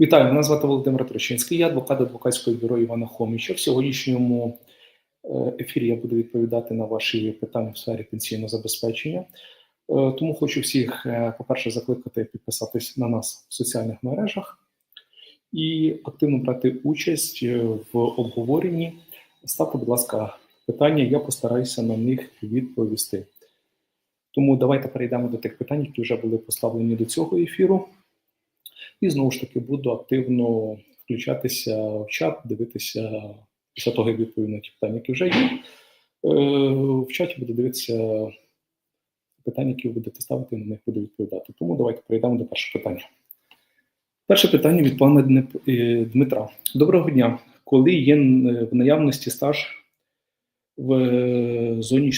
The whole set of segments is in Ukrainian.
Вітаю, мене звати Володимир Трощинський, я адвокат адвокатського бюро Івана Хоміча. В сьогоднішньому е, ефірі я буду відповідати на ваші питання в сфері пенсійного забезпечення. Е, Тому хочу всіх, е, по-перше, закликати підписатись на нас в соціальних мережах і активно брати участь в обговоренні. Ставте, будь ласка, питання, я постараюся на них відповісти. Тому давайте перейдемо до тих питань, які вже були поставлені до цього ефіру. І знову ж таки буду активно включатися в чат, дивитися після того, як відповім на ті питання, які вже є. Е, В чаті буду дивитися питання, які ви будете ставити, на них буду відповідати. Тому давайте перейдемо до першого питання. Перше питання від пана е, Дмитра. Доброго дня. Коли є е, в наявності стаж в зоні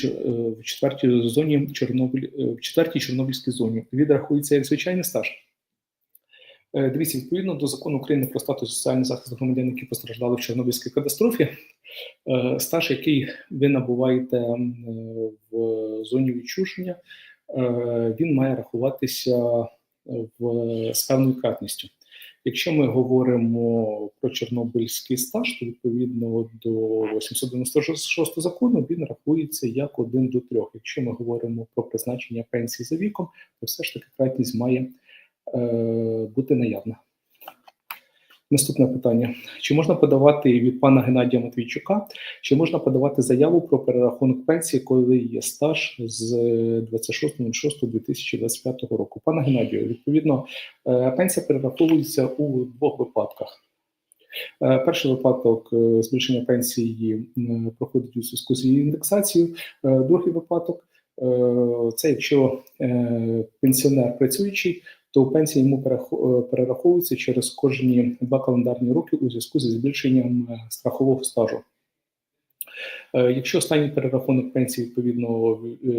в четвертій зоні Чорнобиль, в четвертій Чорнобильській зоні, відрахується як звичайний стаж? Е, Дивіться, відповідно до закону України про статус соціальний захист громадян, які постраждали в Чорнобильській катастрофі, е, стаж, який ви набуваєте е, в зоні відчуження, він має рахуватися в з певною кратністю. Якщо ми говоримо про чорнобильський стаж, то відповідно до 896 закону він рахується як один до трьох. Якщо ми говоримо про призначення пенсії за віком, то все ж таки кратність має бути наявна. Наступне питання: чи можна подавати від пана Геннадія Матвійчука? Чи можна подавати заяву про перерахунок пенсії, коли є стаж з 26.06.2025 року? Пане Геннадію, відповідно, е, пенсія перераховується у двох випадках. Е, Перший випадок е, збільшення пенсії проходить у зв'язку з індексацією. Е, Другий випадок е, це якщо е, пенсіонер працюючий, то пенсія йому е, перераховується через кожні два календарні роки у зв'язку зі збільшенням е, страхового стажу. Е, Якщо останній перерахунок пенсії відповідно е,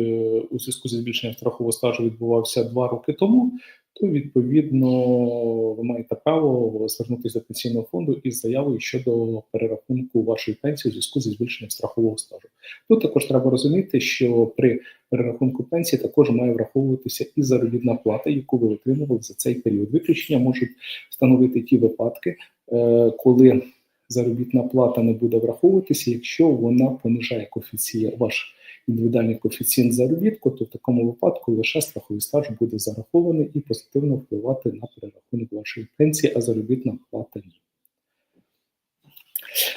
у зв'язку зі збільшенням страхового стажу відбувався два роки тому, то відповідно ви маєте право звернутися до пенсійного фонду із заявою щодо перерахунку вашої пенсії у зв'язку зі збільшенням страхового стажу. Тут також треба розуміти, що при перерахунку пенсії також має враховуватися і заробітна плата, яку ви отримували за цей період. Виключення можуть становити ті випадки, е, коли заробітна плата не буде враховуватися, якщо вона понижає коефіцієнт ваш індивідуальний коефіцієнт заробітку, то в такому випадку лише страховий стаж буде зарахований і позитивно впливати на перерахунок вашої пенсії, а заробітна плата ні.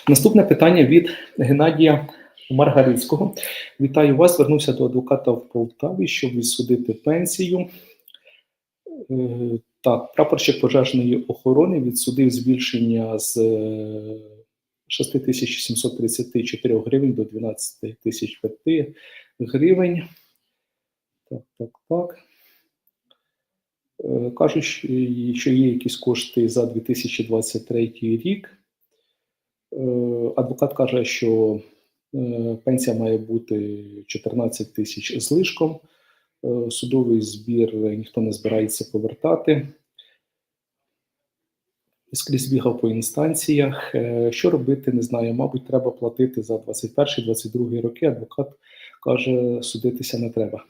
Наступне питання від Геннадія Маргарицького. Вітаю вас. Звернувся до адвоката в Полтаві, щоб відсудити пенсію. Е, Так, прапорщик пожежної охорони відсудив збільшення з е, 6734 гривень до 12 тисяч 5 гривень. Так, так, так. Е, Кажуть, що є якісь кошти за 2023 рік. Е, Адвокат каже, що е, пенсія має бути 14 тисяч з лишком. Е, Судовий збір ніхто не збирається повертати. Скрізь бігав по інстанціях. Е, Що робити, не знаю. Мабуть, треба платити за 21-22 роки. Адвокат каже, судитися не треба.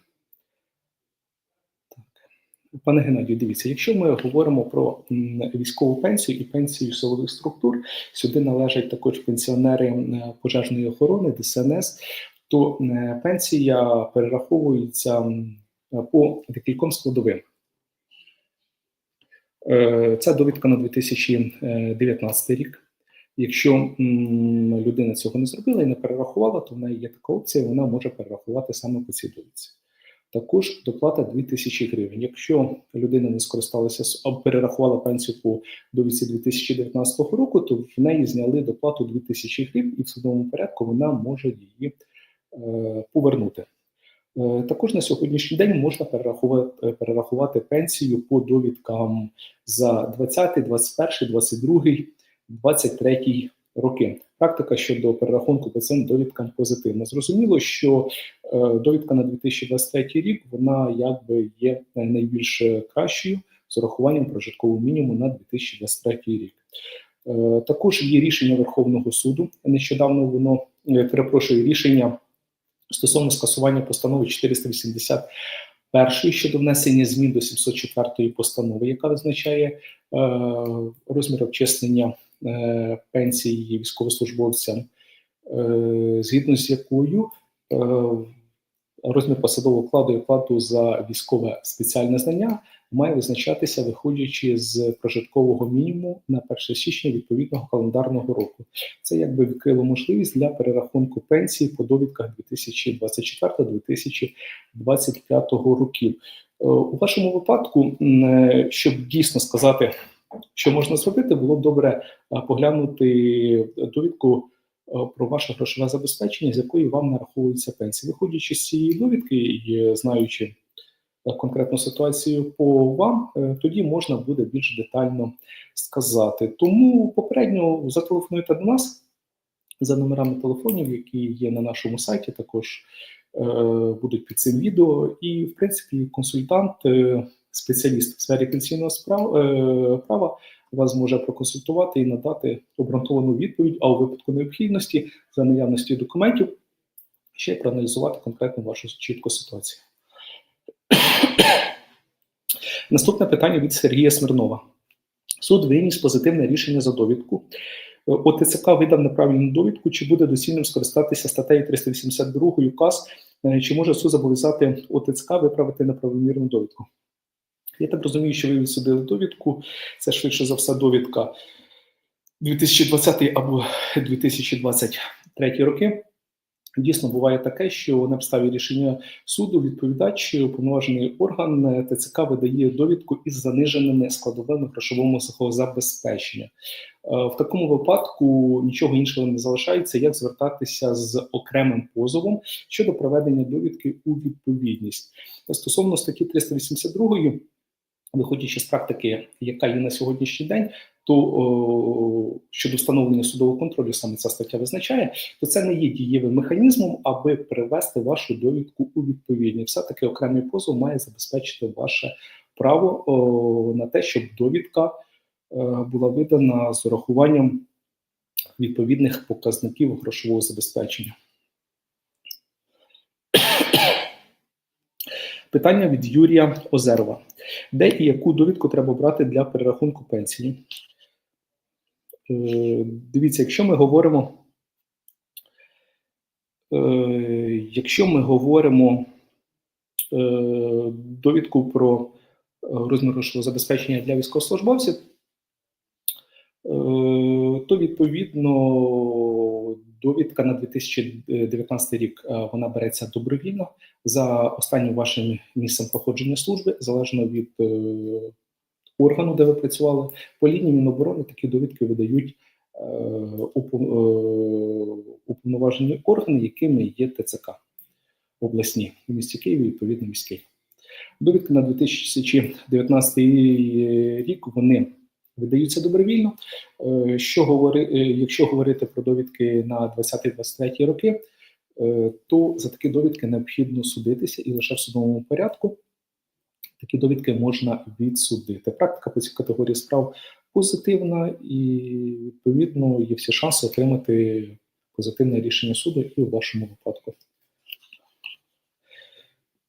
Так. Пане Геннадію, дивіться, якщо ми говоримо про військову пенсію і пенсію силових структур, сюди належать також пенсіонери пожежної охорони, ДСНС, то е, пенсія перераховується по декільком складовим. Е, Це довідка на 2019 рік. Якщо людина цього не зробила і не перерахувала, то в неї є така опція, вона може перерахувати саме по цій довідці. Також доплата 2000 гривень. Якщо людина не скористалася або перерахувала пенсію по довідці 2019 року, то в неї зняли доплату 2000 гривень, і в судовому порядку вона може її е, повернути. Е, Також на сьогоднішній день можна перерахувати, е, перерахувати пенсію по довідкам за 20, 21, 22, 23 роки. Практика щодо перерахунку по цим довідкам позитивна. Зрозуміло, що е, довідка на 2023 рік вона якби є найбільш кращою з урахуванням прожиткового мінімуму на 2023 рік. Також є рішення Верховного суду. Нещодавно воно перепрошую рішення стосовно скасування постанови 481 щодо внесення змін до 704 постанови, яка визначає розмір обчислення е, пенсії військовослужбовцям, е, згідно з якою е, розмір посадового окладу і оплату за військове спеціальне знання має визначатися, виходячи з прожиткового мінімуму на 1 січня відповідного календарного року. Це якби відкрило можливість для перерахунку пенсії по довідках 2024-2025 років. Е, У вашому випадку, е, щоб дійсно сказати, що можна зробити, було б добре е, поглянути довідку про ваше грошове забезпечення, з якої вам нараховується пенсія. Виходячи з цієї довідки і е, знаючи е, конкретну ситуацію по вам, е, тоді можна буде більш детально сказати. Тому попередньо зателефонуйте до нас за номерами телефонів, які є на нашому сайті. Також е, будуть під цим відео. І, в принципі, консультант, е, спеціаліст в сфері пенсійного е, права вас може проконсультувати і надати обґрунтовану відповідь, а у випадку необхідності за наявності документів ще проаналізувати конкретно вашу чітку ситуацію. Наступне питання від Сергія Смирнова. Суд виніс позитивне рішення за довідку. Е, ОТЦК видав неправильну довідку, чи буде доцільним скористатися статтею 382 УКАС, е, чи може суд зобов'язати ОТЦК виправити неправомірну довідку? Я так розумію, що ви відсудили довідку. Це швидше за все довідка 2020 або 2023 роки. Дійсно, буває таке, що на підставі рішення суду відповідач, уповноважений орган е, ТЦК видає довідку із заниженими складовими грошового забезпечення. Е, В такому випадку нічого іншого не залишається, як звертатися з окремим позовом щодо проведення довідки у відповідність. Стосовно статті 382 виходячи з практики, яка є на сьогоднішній день, то о, щодо встановлення судового контролю, саме ця стаття визначає, то це не є дієвим механізмом, аби привести вашу довідку у відповідність. Все таки окремий позов має забезпечити ваше право о, на те, щоб довідка е, була видана з урахуванням відповідних показників грошового забезпечення. Питання від Юрія Озерова. Де і яку довідку треба брати для перерахунку пенсії? Е, Дивіться, якщо ми говоримо, е, якщо ми говоримо е, довідку про розмір забезпечення для військовослужбовців, то відповідно довідка на 2019 рік е, вона береться добровільно за останнім вашим місцем проходження служби, залежно від е, органу, де ви працювали. По лінії Міноборони такі довідки видають е, уповноважені органи, якими є ТЦК обласні в місті Києві, відповідно міський. Довідки на 2019 рік вони видаються добровільно. Е, Що говори, е, якщо говорити про довідки на 20-23 роки, е, то за такі довідки необхідно судитися і лише в судовому порядку такі довідки можна відсудити. Практика по цій категорії справ позитивна, і відповідно є всі шанси отримати позитивне рішення суду і у вашому випадку.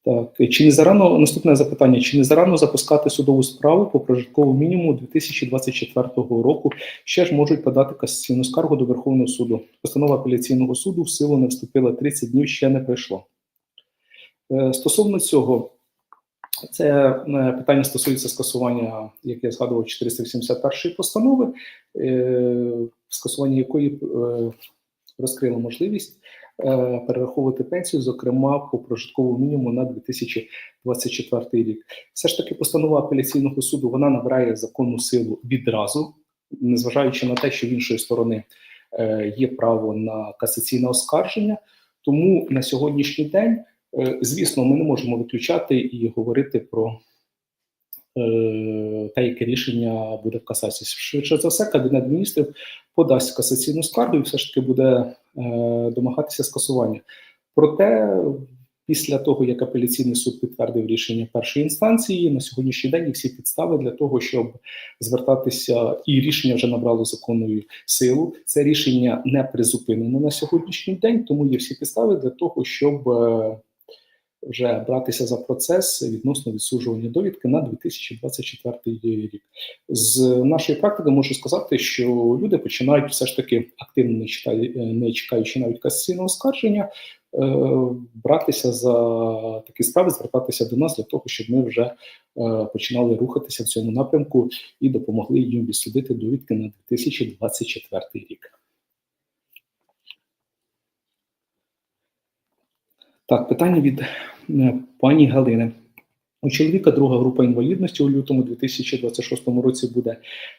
Так, чи не зарано наступне запитання: чи не зарано запускати судову справу по прожитковому мінімуму 2024 року? Ще ж можуть подати касаційну скаргу до Верховного суду. Постанова апеляційного суду в силу не вступила 30 днів, ще не прийшло. Е, Стосовно цього, це е, питання стосується скасування, як я згадував, 481 постанови, е, скасування якої розкрило можливість е, перераховувати пенсію, зокрема по прожитковому мінімуму на 2024 рік. Все ж таки, постанова апеляційного суду вона набирає законну силу відразу, незважаючи на те, що в іншої сторони е, є право на касаційне оскарження. Тому на сьогоднішній день, е, звісно, ми не можемо виключати і говорити про е, те, яке рішення буде в касації. Швидше за все, кабінет міністрів подасть касаційну скаргу і все ж таки буде е, домагатися скасування. Проте, після того, як апеляційний суд підтвердив рішення першої інстанції, на сьогоднішній день всі підстави для того, щоб звертатися, і рішення вже набрало законну силу. Це рішення не призупинено на сьогоднішній день, тому є всі підстави для того, щоб е, вже братися за процес відносно відсуджування довідки на 2024 рік. З нашої практики можу сказати, що люди починають все ж таки активно не читаючи, не чекаючи навіть касаційного скарження, е, братися за такі справи, звертатися до нас для того, щоб ми вже е, починали рухатися в цьому напрямку і допомогли їм відсудити довідки на 2024 рік. Так, питання від пані Галини. У чоловіка друга група інвалідності у лютому 2026 році буде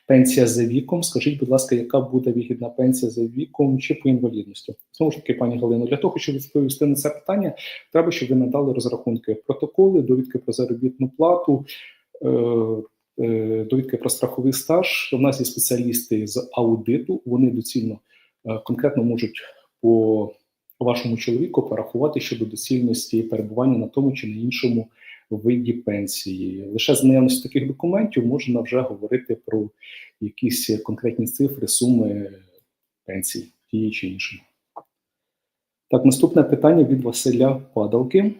пенсія за віком. Скажіть, будь ласка, яка буде вигідна пенсія за віком чи по інвалідності? Знову ж таки, пані Галино, для того, щоб відповісти на це питання, треба, щоб ви надали розрахунки протоколи, довідки про заробітну плату, е, е, довідки про страховий стаж. У нас є спеціалісти з аудиту, вони доцільно конкретно можуть по вашому чоловіку порахувати щодо доцільності перебування на тому чи на іншому виді пенсії. Лише з наявності таких документів можна вже говорити про якісь конкретні цифри, суми пенсії тієї чи іншої. Так, наступне питання від Василя Падалки.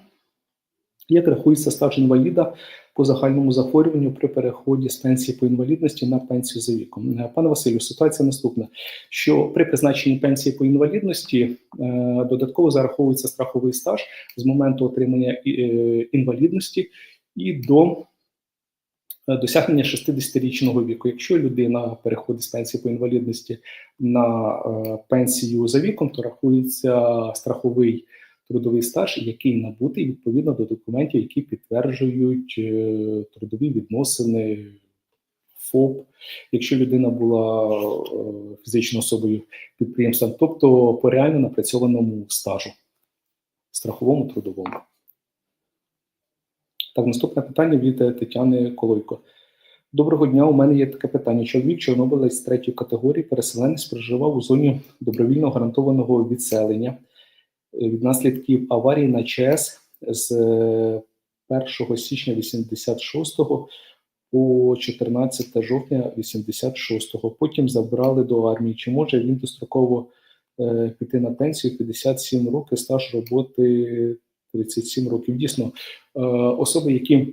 Як рахується стаж інваліда по загальному захворюванню при переході з пенсії по інвалідності на пенсію за віком? Е, пане Василю, ситуація наступна: що при призначенні пенсії по інвалідності е, додатково зараховується страховий стаж з моменту отримання е, інвалідності і до досягнення 60-річного віку. Якщо людина переходить з пенсії по інвалідності на пенсію за віком, то рахується страховий трудовий стаж, який набутий відповідно до документів, які підтверджують е, трудові відносини. ФОП, якщо людина була е, фізичною особою підприємством, тобто по реально напрацьованому стажу, страховому трудовому. Так, наступне питання від е, Тетяни Колойко. Доброго дня. У мене є таке питання. Чоловік Чорнобилець третьої категорії переселенець проживав у зоні добровільно гарантованого відселення від наслідків аварії на ЧАЕС з 1 січня 86 по 14 жовтня 86 Потім забрали до армії. Чи може він достроково е, піти на пенсію 57 років, стаж роботи 37 років? Дійсно, е, особи, які е,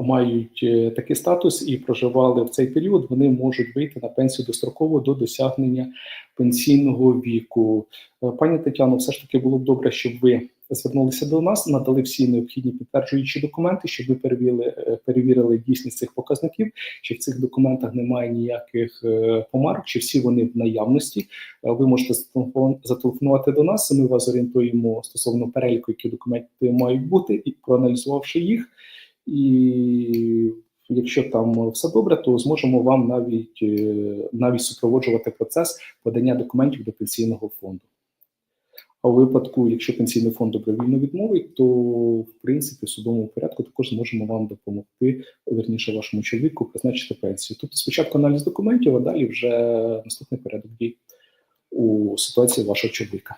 мають е, такий статус і проживали в цей період, вони можуть вийти на пенсію достроково до досягнення пенсійного віку. Е, пані Тетяно, все ж таки було б добре, щоб ви звернулися до нас, надали всі необхідні підтверджуючі документи, щоб ви перевірили е, перевірили дійсність цих показників, чи в цих документах немає ніяких помарок, чи всі вони в наявності. Ви можете зателефонувати до нас. Ми вас орієнтуємо стосовно переліку, які документи мають бути, і проаналізувавши їх і якщо там все добре, то зможемо вам навіть е, навіть супроводжувати процес подання документів до пенсійного фонду. А у випадку, якщо пенсійний фонд добровільно відмовить, то в принципі в судовому порядку також зможемо вам допомогти, верніше вашому чоловіку призначити пенсію. Тобто спочатку аналіз документів, а далі вже наступний порядок дій у ситуації вашого чоловіка.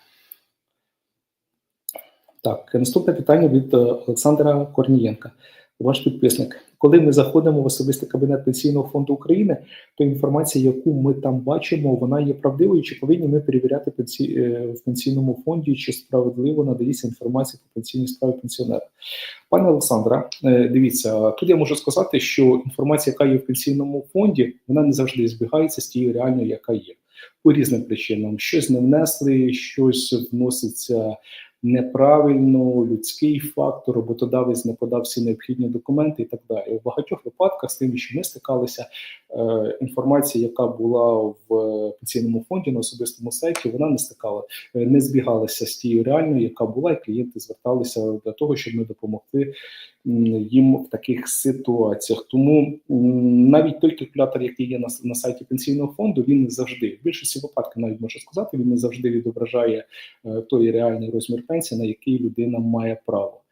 Так, наступне питання від Олександра Корнієнка ваш підписник. Коли ми заходимо в особистий кабінет пенсійного фонду України, то інформація, яку ми там бачимо, вона є правдивою. Чи повинні ми перевіряти пенсі... Е, в пенсійному фонді, чи справедливо надається інформація про пенсійні справи пенсіонера? Пане Олександра, е, дивіться, тут я можу сказати, що інформація, яка є в пенсійному фонді, вона не завжди збігається з тією реальною, яка є. По різним причинам щось не внесли, щось вноситься неправильно, людський фактор, роботодавець не подав всі необхідні документи і так далі. В багатьох випадках з тим, що ми стикалися, е, інформація, яка була в пенсійному фонді на особистому сайті, вона не стикала, е, не збігалася з тією реальною, яка була, і клієнти зверталися для того, щоб ми допомогли їм в таких ситуаціях. Тому навіть той калькулятор, який є на, на сайті пенсійного фонду, він не завжди в більшості випадків, навіть можу сказати, він не завжди відображає е, той реальний розмір пенсії, на які людина має право.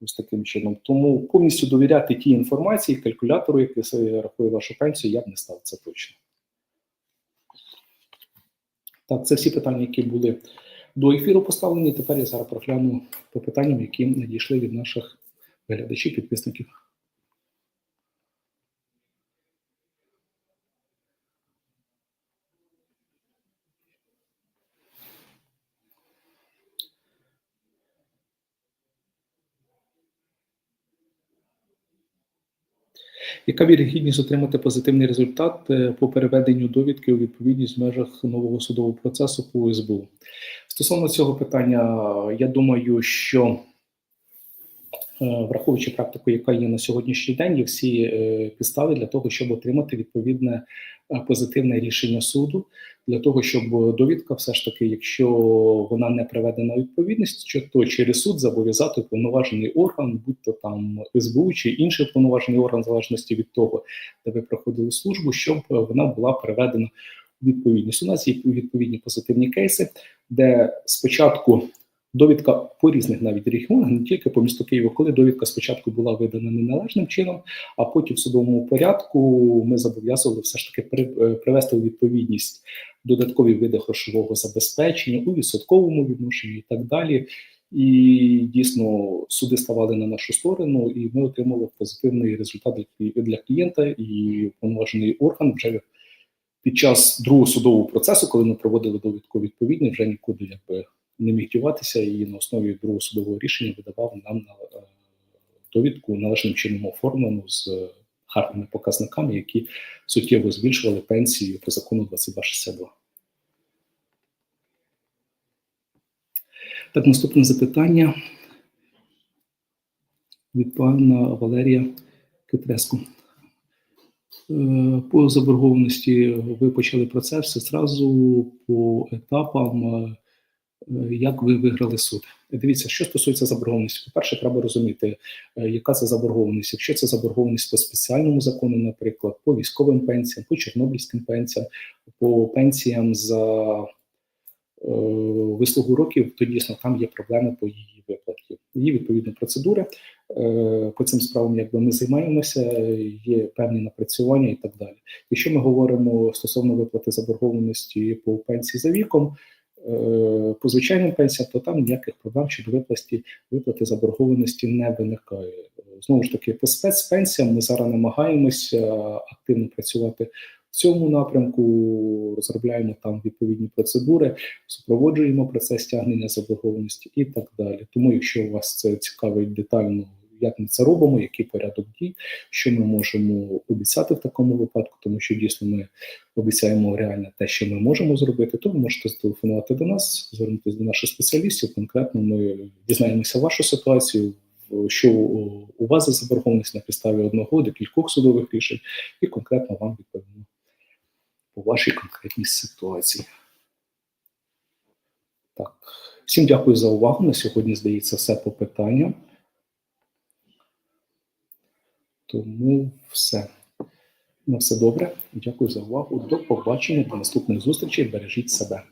Ось таким чином. Тому повністю довіряти тій інформації, калькулятору, який рахує вашу пенсію, я б не став це точно. Так, це всі питання, які були до ефіру поставлені. Тепер я зараз прогляну по питанням, які надійшли від наших глядачів, підписників. Яка вірогідність отримати позитивний результат е, по переведенню довідки у відповідність в межах нового судового процесу по СБУ? Стосовно цього питання, я думаю, що враховуючи практику, яка є на сьогоднішній день, є всі е, підстави для того, щоб отримати відповідне е, позитивне рішення суду, для того, щоб довідка, все ж таки, якщо вона не приведена відповідність, то через суд зобов'язати повноважений орган, будь то там СБУ чи інший повноважений орган, в залежності від того, де ви проходили службу, щоб вона була переведена у відповідність. У нас є відповідні позитивні кейси, де спочатку довідка по різних навіть регіонах, не тільки по місту Києву, коли довідка спочатку була видана неналежним чином, а потім в судовому порядку ми зобов'язували все ж таки при- е, привести у відповідність додаткові види грошового забезпечення у відсотковому відношенні і так далі. І дійсно суди ставали на нашу сторону, і ми отримали позитивний результат для клієнта і повноважений орган вже під час другого судового процесу, коли ми проводили довідку відповідні, вже нікуди якби не міг діватися і на основі другого судового рішення видавав нам на е, довідку належним чином оформлену з е, гарними показниками, які суттєво збільшували пенсії по закону 2262. Так, наступне запитання від пана Валерія Китреску. Е, По заборгованості ви почали процес все зразу по етапам, як ви виграли суд. Дивіться, що стосується заборгованості. По-перше, треба розуміти, е, яка це заборгованість. Якщо це заборгованість по спеціальному закону, наприклад, по військовим пенсіям, по чорнобильським пенсіям, по пенсіям за е, вислугу років, то дійсно там є проблеми по її виплаті. Є відповідні процедури. Е, По цим справам якби ми займаємося, є певні напрацювання і так далі. Якщо ми говоримо стосовно виплати заборгованості по пенсії за віком, е, по звичайним пенсіям, то там ніяких проблем щодо виплаті виплати заборгованості не виникає. Знову ж таки, по спецпенсіям ми зараз намагаємося активно працювати в цьому напрямку, розробляємо там відповідні процедури, супроводжуємо процес стягнення заборгованості і так далі. Тому, якщо вас це цікавить детально, як ми це робимо, який порядок дій, що ми можемо обіцяти в такому випадку, тому що дійсно ми обіцяємо реально те, що ми можемо зробити, то ви можете зателефонувати до нас, звернутися до наших спеціалістів. Конкретно ми дізнаємося вашу ситуацію. Що у- вас за заборгованість на підставі одного до кількох судових рішень, і конкретно вам відповімо по вашій конкретній ситуації. Так, всім дякую за увагу. На сьогодні, здається, все по питанням. Тому все. На все добре. Дякую за увагу. До побачення, до наступних зустрічей. Бережіть себе.